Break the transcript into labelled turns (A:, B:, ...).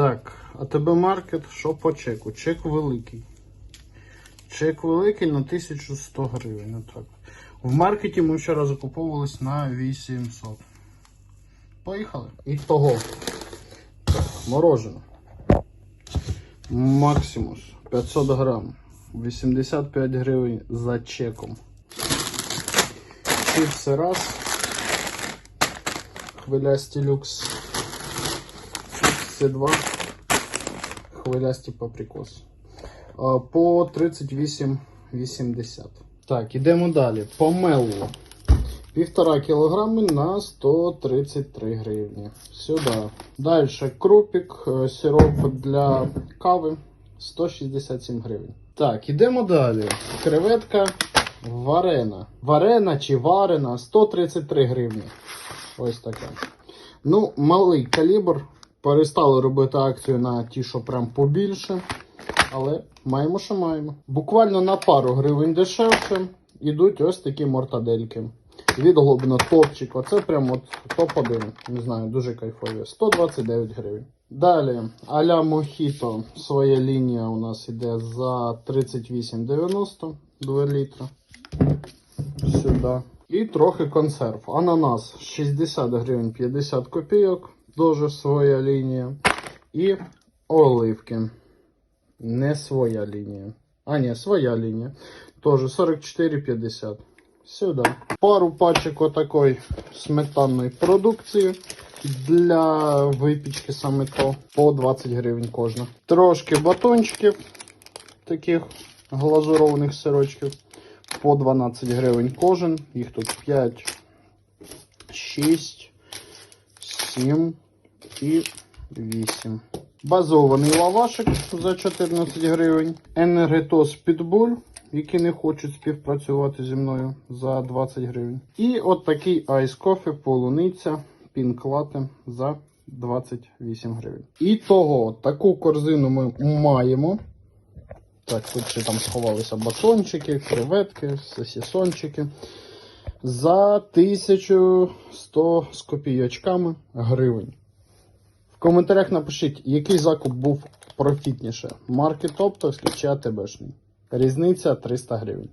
A: Так, АТБ Маркет, що по чеку? Чек великий. Чек великий на 1100 гривень. Отак. В маркеті ми вчора закуповувались на 800. Поїхали. І того. Так, мороженое. Максимус 500 грам. 85 гривень за чеком. Чипси раз. Хвилясті люкс. Чипси 2. Хвилясті паприкос. По 38,80. Так, ідемо далі. Помело. Півтора кілограми на 133 гривні. Сюди. Далі крупік, е, сироп для кави 167 гривень. Так, ідемо далі. Креветка варена. Варена чи варена 133 гривні. Ось така. Ну, малий калібр. Перестали робити акцію на ті, що прям побільше. Але маємо, що маємо. Буквально на пару гривень дешевше йдуть ось такі мортадельки. Від Глобіно топчик. Оце прям от топ-1. Не знаю, дуже кайфові. 129 гривень. Далі, аля Мохіто. Своя лінія у нас іде за 38,90 2 літра. Сюди. І трохи консерв. Ананас 60 гривень 50 копійок. Дуже своя лінія. І оливки. Не своя лінія. А, ні, своя лінія. Тоже 44,50. Сюди. Пару пачок отакої сметанної продукції для випічки саме то по 20 гривень кожна. Трошки батончиків таких глазурованих сирочків по 12 гривень кожен. Їх тут 5, 6, 7 і 8. Базований лавашик за 14 гривень. Енергетос Pitbull, які не хочуть співпрацювати зі мною за 20 гривень. І от такий айс кофе полуниця Latte за 28 гривень. І того, таку корзину ми маємо. Так, тут ще там сховалися батончики, креветки, сосісончики. За 1100 з копійочками гривень. В коментарях напишіть, який закуп був профітніше: маркет оптовський чи АТБшний. Різниця 300 гривень.